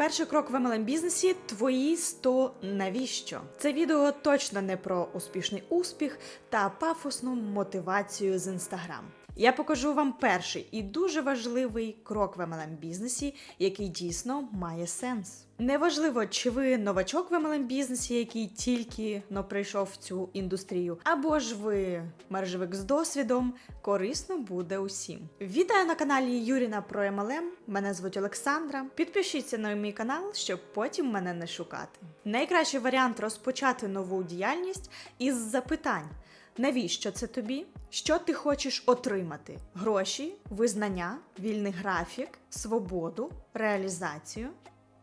Перший крок в MLM бізнесі твої 100 навіщо? Це відео точно не про успішний успіх та пафосну мотивацію з інстаграм. Я покажу вам перший і дуже важливий крок в MLM бізнесі, який дійсно має сенс. Неважливо, чи ви новачок в MLM бізнесі, який тільки но прийшов в цю індустрію, або ж ви мережевик з досвідом, корисно буде усім. Вітаю на каналі Юріна про MLM. Мене звуть Олександра. Підпишіться на мій канал, щоб потім мене не шукати. Найкращий варіант розпочати нову діяльність із запитань. Навіщо це тобі? Що ти хочеш отримати? Гроші, визнання, вільний графік, свободу, реалізацію.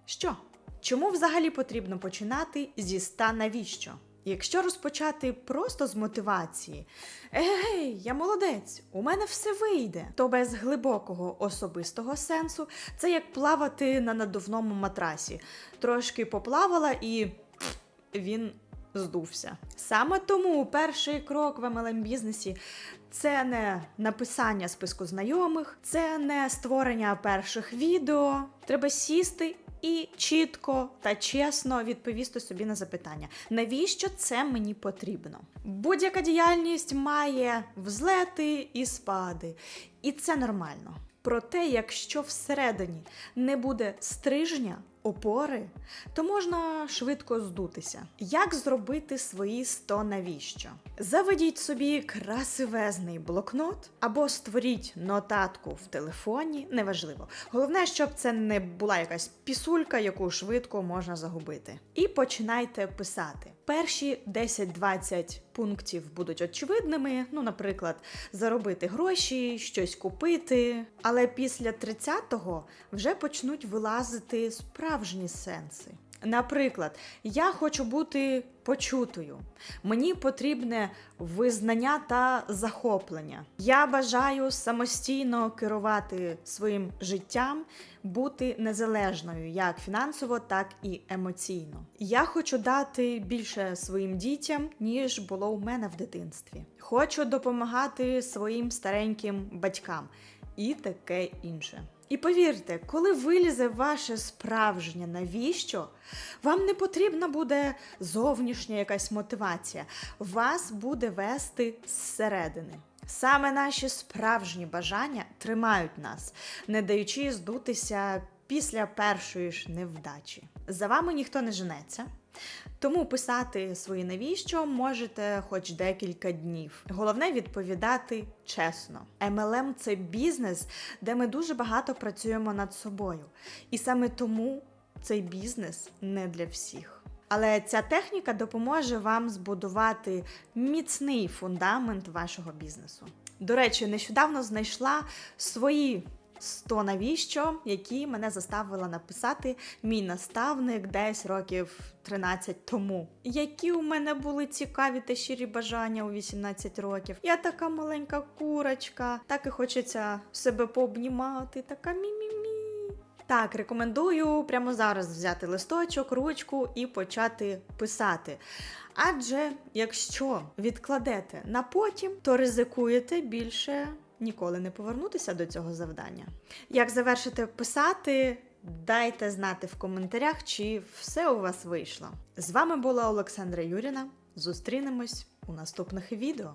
Що? Чому взагалі потрібно починати зі ста навіщо? Якщо розпочати просто з мотивації, егей, я молодець, у мене все вийде, то без глибокого особистого сенсу це як плавати на надувному матрасі. Трошки поплавала і він здувся. Саме тому перший крок в MLM бізнесі це не написання списку знайомих, це не створення перших відео. Треба сісти. І чітко та чесно відповісти собі на запитання, навіщо це мені потрібно? Будь-яка діяльність має взлети і спади, і це нормально. Проте, якщо всередині не буде стрижня, опори, то можна швидко здутися. Як зробити свої 100 навіщо? Заведіть собі красивезний блокнот або створіть нотатку в телефоні, неважливо. Головне, щоб це не була якась пісулька, яку швидко можна загубити. І починайте писати. Перші 10-20 пунктів будуть очевидними. Ну, наприклад, заробити гроші, щось купити. Але після 30-го вже почнуть вилазити справжні сенси. Наприклад, я хочу бути почутою. Мені потрібне визнання та захоплення. Я бажаю самостійно керувати своїм життям, бути незалежною як фінансово, так і емоційно. Я хочу дати більше своїм дітям, ніж було у мене в дитинстві. Хочу допомагати своїм стареньким батькам і таке інше. І повірте, коли вилізе ваше справжнє навіщо, вам не потрібна буде зовнішня якась мотивація. Вас буде вести зсередини. Саме наші справжні бажання тримають нас, не даючи здутися після першої ж невдачі. За вами ніхто не женеться. Тому писати свої навіщо можете хоч декілька днів. Головне відповідати чесно. MLM – це бізнес, де ми дуже багато працюємо над собою. І саме тому цей бізнес не для всіх. Але ця техніка допоможе вам збудувати міцний фундамент вашого бізнесу. До речі, нещодавно знайшла свої 100 навіщо, які мене заставила написати мій наставник десь років 13 тому. Які у мене були цікаві та щирі бажання у 18 років. Я така маленька курочка, так і хочеться себе пообнімати, така мі-мі-мі. Так, рекомендую прямо зараз взяти листочок, ручку і почати писати. Адже якщо відкладете на потім, то ризикуєте більше ніколи не повернутися до цього завдання. Як завершити писати, дайте знати в коментарях, чи все у вас вийшло. З вами була Олександра Юріна. Зустрінемось у наступних відео.